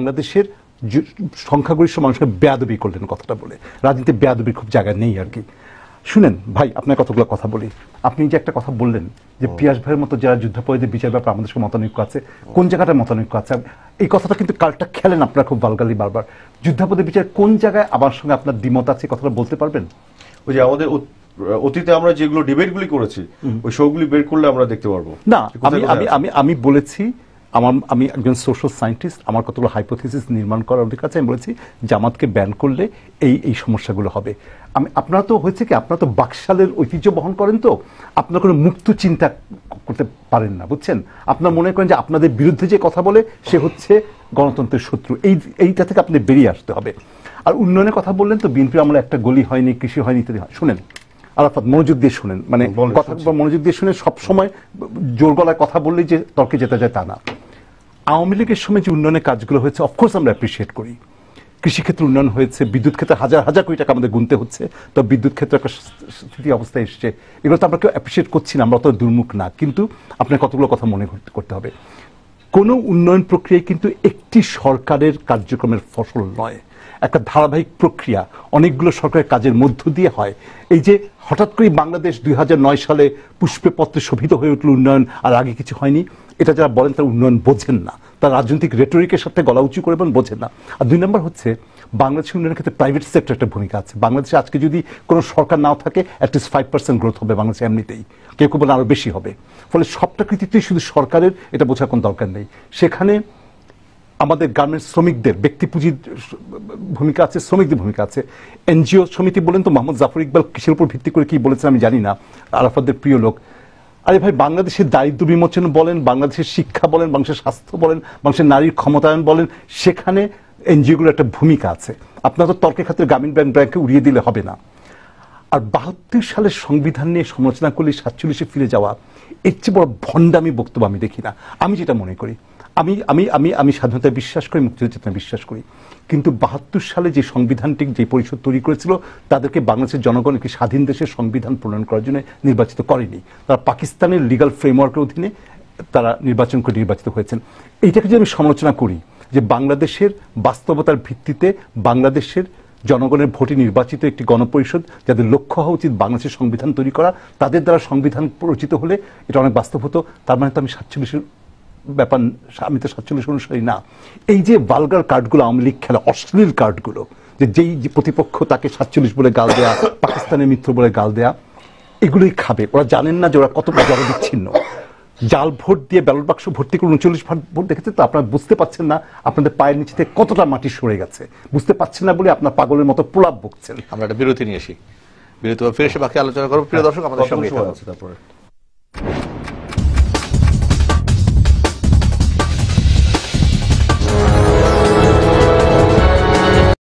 বাংলাদেশের সংখ্যাগরিষ্ঠ মানুষকে বেয়াদবি করলেন কথাটা বলে। রাজনীতি বেয়াদবির খুব জায়গা নেই আর কি। শুনেন ভাই আপনার কতগুলো কথা বলি। আপনি যে একটা কথা বললেন যে পিয়াস ভাইয়ের মতো যারা যুদ্ধাপরাধীদের বিচার ব্যাপারে আমাদের সঙ্গে মতানৈক্য আছে কোন জায়গাটা মতানৈক্য আছে? এই কথাটা কিন্তু কালটা খেলেন আপনারা খুব বালগালি বারবার। যুদ্ধাপরাধী বিচার কোন জায়গায় আমার সঙ্গে আপনার দ্বিমত আছে কথাটা বলতে পারবেন? ওই যে আমাদের অতীতে আমরা যেগুলো ডিবেটগুলি করেছি ওই শোগুলি বের করলে আমরা দেখতে পারব। না আমি। আমি আমি বলেছি আমার আমি একজন সোশ্যাল সায়েন্টিস্ট আমার কতগুলো হাইপোথিসিস নির্মাণ করার অধিকার আছে আমি বলেছি জামাতকে ব্যান করলে এই এই সমস্যাগুলো হবে। আমি আপনারা তো হয়েছে কি আপনারা তো বাকশালের ঐতিহ্য বহন করেন তো আপনারা কোনো মুক্ত চিন্তা করতে পারেন না বুঝছেন? আপনার মনে করেন যে আপনাদের বিরুদ্ধে যে কথা বলে সে হচ্ছে গণতন্ত্রের শত্রু। এই এইটা থেকে আপনি বেরিয়ে আসতে হবে। আর উন্নয়নের কথা বললেন তো বিএনপি আমরা একটা গলি হয়নি কৃষি হয়নি ইত্যাদি হয়। শুনেন আরাফাত মনোযোগ দিয়ে শুনেন। মানে কথা মনোযোগ দিয়ে শুনে সব সময় জোর গলায় কথা বললেই যে তর্কে যেতে যায় তা না। আওয়ামী লীগের সময় যে উন্নয়নের কাজগুলো হয়েছে অফকোর্স আমরা অ্যাপ্রিসিয়েট করি। কৃষিক্ষেত্রে উন্নয়ন হয়েছে, বিদ্যুৎ ক্ষেত্রে হাজার হাজার কোটি টাকা আমাদের গুনতে হচ্ছে, তো বিদ্যুৎ ক্ষেত্রে একটা স্থিতি অবস্থায় এসছে। এগুলো তো আমরা কেউ অ্যাপ্রিসিয়েট করছি না, আমরা অত দুর্মুখ না, কিন্তু আপনার কতগুলো কথা মনে করতে- করতে হবে। কোনো উন্নয়ন প্রক্রিয়ায় কিন্তু একটি সরকারের কার্যক্রমের ফসল নয়। একটা ধারাবাহিক প্রক্রিয়া অনেকগুলো সরকারের কাজের মধ্য দিয়ে হয়। এই যে হঠাৎ করে বাংলাদেশ দুই হাজার নয় সালে পুষ্পে পত্রে শোভিত হয়ে উঠল উন্নয়ন, আর আগে কিছু হয়নি, এটা যারা বলেন তারা উন্নয়ন বোঝেন না। তার রাজনৈতিক রেটরিকের সাথে গলা উঁচু করে এবং বোঝেন না। আর দুই নম্বর হচ্ছে, বাংলাদেশের উন্নয়নের ক্ষেত্রে প্রাইভেট সেক্টর একটা ভূমিকা আছে। বাংলাদেশে আজকে যদি কোনো সরকার নাও থাকে অ্যাটলিস্ট ফাইভ পার্সেন্ট গ্রোথ হবে বাংলাদেশে এমনিতেই। কেউ কেউ বলে আরও বেশি হবে। ফলে সবটা কৃতিত্বই শুধু সরকারের, এটা বোঝার কোনো দরকার নেই। সেখানে আমাদের গার্মেন্টস শ্রমিকদের ব্যক্তি পুঁজির ভূমিকা আছে, শ্রমিকদের ভূমিকা আছে। এনজিও সমিতি বলেন তো, মোহাম্মদ জাফর ইকবাল কিসের উপর ভিত্তি করে কি বলেছেন আমি জানি না। আরাফাতদের প্রিয় লোক। আরে ভাই বাংলাদেশের দারিদ্র বিমোচন বলেন, বাংলাদেশের শিক্ষা বলেন, বাংলাদেশের স্বাস্থ্য বলেন, বাংলাদেশের নারীর ক্ষমতায়ন বলেন, সেখানে এনজিওগুলোর একটা ভূমিকা আছে। আপনার তো তর্কের ক্ষেত্রে গ্রামীণ ব্যাংক ব্যাংকে উড়িয়ে দিলে হবে না। আর বাহাত্তর সালের সংবিধান নিয়ে সমালোচনা করলে সাতচল্লিশে ফিরে যাওয়া, এর চেয়ে বড় ভণ্ডামি বক্তব্য আমি দেখি না। আমি যেটা মনে করি আমি আমি আমি আমি স্বাধীনতায় বিশ্বাস করি মুক্তিযুদ্ধ বিশ্বাস করি। কিন্তু বাহাত্তর সালে যে সংবিধানটি যে পরিষদ তৈরি করেছিল, তাদেরকে বাংলাদেশের জনগণ একটি স্বাধীন দেশের সংবিধান প্রণয়ন করার জন্য নির্বাচিত করেনি। তারা পাকিস্তানের লিগাল ফ্রেমওয়ার্কের অধীনে তারা নির্বাচন করে নির্বাচিত হয়েছেন। এইটাকে যদি আমি সমালোচনা করি, যে বাংলাদেশের বাস্তবতার ভিত্তিতে বাংলাদেশের জনগণের ভোটে নির্বাচিত একটি গণপরিষদ, যাদের লক্ষ্য হওয়া উচিত বাংলাদেশের সংবিধান তৈরি করা, তাদের দ্বারা সংবিধান রচিত হলে এটা অনেক বাস্তব হতো, তার মানে তো আমি সাতচল্লিশের ব্যাপার আমি তো সাতচল্লিশ অনুসারী না। এই যে বালগার কার্ডগুলো আওয়ামী লীগ খেলা অশ্লীল কার্ডগুলো যে যেই প্রতিপক্ষ তাকে সাতচল্লিশ বলে গাল দেয়া পাকিস্তানের মিত্র বলে গাল দেয়া এগুলোই খাবে। ওরা জানেন না যে ওরা কতটা জনবিচ্ছিন্ন। জাল ভোট দিয়ে ব্যালট বাক্স ভর্তি করে উনচল্লিশ ভোট দেখেছে তো? আপনারা বুঝতে পারছেন না আপনাদের পায়ের নিচে থেকে কতটা মাটি সরে গেছে। বুঝতে পারছেন না বলে আপনার পাগলের মতো প্রলাপ বকছেন। আমরা একটা বিরতি নিয়ে আসি। বিরতি ফিরে এসে বাকি আলোচনা করব। প্রিয় দর্শক আমাদের সঙ্গে তারপরে?